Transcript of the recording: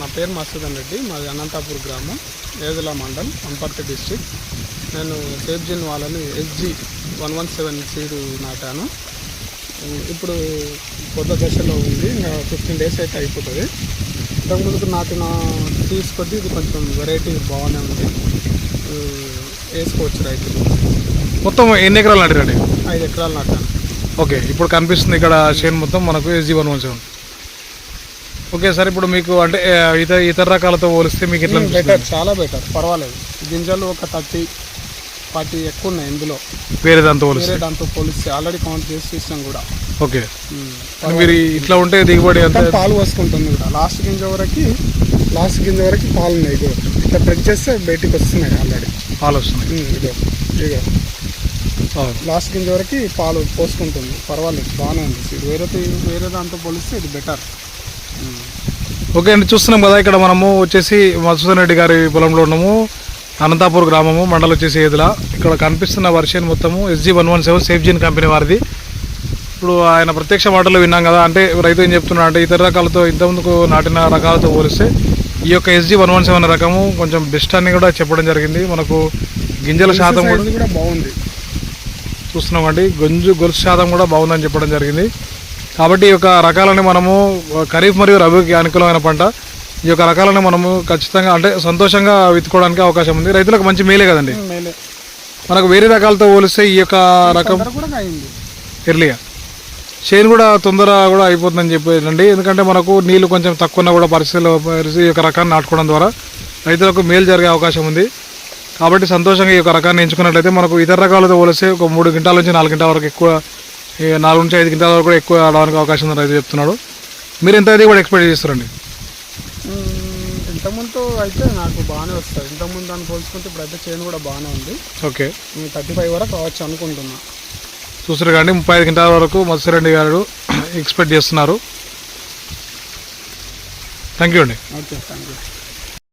నా పేరు మసూదన్ రెడ్డి మాది అనంతాపూర్ గ్రామం ఏదల మండల్ వనపర్తి డిస్ట్రిక్ట్. నేను సేఫ్జిన్ వాళ్ళని SG one one seven seed నాటాను. ఇప్పుడు కొత్త దశలో ఉంది ఇంకా ఫిఫ్టీన్ డేస్ అయితే అయిపోతుంది. ఇంతకుముందుకు నాటిన సీడ్స్ కొద్దీ ఇది కొంచెం వెరైటీ బాగానే ఉంది. వేసుకోవచ్చు రైతులు. మొత్తం ఎన్ని ఎకరాలు నాటిరండి? ఐదు ఎకరాలు నాటాను. ఓకే ఇప్పుడు కనిపిస్తుంది ఇక్కడ షేన్ మొత్తం మనకు SG one one seven. Okay sir ఇప్పుడు మీకు అంటే ఇతర ఇతర రకాలతో పోలిస్తే మీకు అనిపిస్తుంది? బెటర్ చాలా బెటర్ పర్వాలేదు. గింజలు ఒక థర్టీ ఫార్టీ ఎక్కువ ఉన్నాయి ఇందులో. వేరే దాంతో పోలిస్తే? దాంతో పోలిస్తే ఆల్రెడీ కౌంట్ చేసి చూసాం కూడా. ఓకే. మీరు ఇట్లా ఉంటే దిగుబడి అంత మొత్తం పాలు పోసుకుంటుంది కూడా. లాస్ట్ గింజ వరకు లాస్ట్ గింజ వరకు పాలు ఉన్నాయి ఇగో ఇట్లా ప్రెస్ చేస్తే బయటికి వస్తున్నాయి ఆల్రెడీ పాలు వస్తున్నాయి. ఇగో అవును. లాస్ట్ గింజ వరకు పాలు పోసుకుంటుంది. పర్వాలేదు బాగానే ఉంది. ఇది వేరే వేరే దాంతో పోలిస్తే ఇది బెటర్ ఓకే అండి చూస్తున్నాం కదా ఇక్కడ మనము వచ్చేసి మధుసూదన్ రెడ్డి గారి పొలంలో ఉన్నాము. అనంతాపూర్ గ్రామము మండలం వచ్చేసి ఏదుల. ఇక్కడ కనిపిస్తున్న వర్షన్ మొత్తము ఎస్జీ వన్ వన్ సెవెన్ సేఫ్జిన్ కంపెనీ వారిది. ఇప్పుడు ఆయన ప్రత్యక్ష మాటలు విన్నాం కదా అంటే రైతు ఏం చెప్తున్నా అంటే ఇతర రకాలతో ఇంతకుముందుకు నాటిన రకాలతో పోలిస్తే ఈ యొక్క ఎస్జీ వన్ వన్ సెవెన్ రకము కొంచెం బెస్ట్ అని కూడా చెప్పడం జరిగింది. మనకు గింజల శాతం కూడా బాగుంది. చూస్తున్నామండి గొంజు గొలుసు శాతం కూడా బాగుందని చెప్పడం జరిగింది. కాబట్టి ఈ యొక్క రకాలని మనము ఖరీఫ్ మరియు రబీకి అనుకూలమైన పంట. ఈ యొక్క రకాలని మనము ఖచ్చితంగా అంటే సంతోషంగా విత్తుకోవడానికి అవకాశం ఉంది. రైతులకు మంచి మేలే కదండి? మనకు వేరే రకాలతో పోలిస్తే ఈ యొక్క రకం ఎర్లీగా చేను కూడా తొందర కూడా అయిపోతుందని చెప్పేదండి. ఎందుకంటే మనకు నీళ్ళు కొంచెం తక్కువ ఉన్న కూడా పరిస్థితుల్లో ఈ యొక్క రకాన్ని నాటుకోవడం ద్వారా రైతులకు మేలు జరిగే అవకాశం ఉంది. కాబట్టి సంతోషంగా ఈ యొక్క రకాన్ని ఎంచుకున్నట్లయితే మనకు ఇతర రకాలతో పోలిస్తే ఒక మూడు గంటల నుంచి నాలుగు గంటల వరకు ఎక్కువ ఈ నాలుగు నుంచి ఐదు గంటల వరకు కూడా ఎక్కువ రావడానికి అవకాశం ఉందని రైతు చెప్తున్నాడు. మీరు ఎంత అది కూడా ఎక్స్పెక్ట్ చేస్తారండి? ఇంతకుముందు అయితే నాకు బాగానే వస్తుంది. ఇంతకుముందు దాన్ని పోల్చుకుంటే ఇప్పుడు అయితే చేను కూడా బాగానే ఉంది. ఓకే. థర్టీ ఫైవ్ వరకు కావచ్చు అనుకుంటున్నా. చూసారు కానీ ముప్పై ఐదు గంటల వరకు మత్స్యరెడ్డి గారు ఎక్స్పెక్ట్ చేస్తున్నారు. థ్యాంక్ యూ అండి. Okay thank you.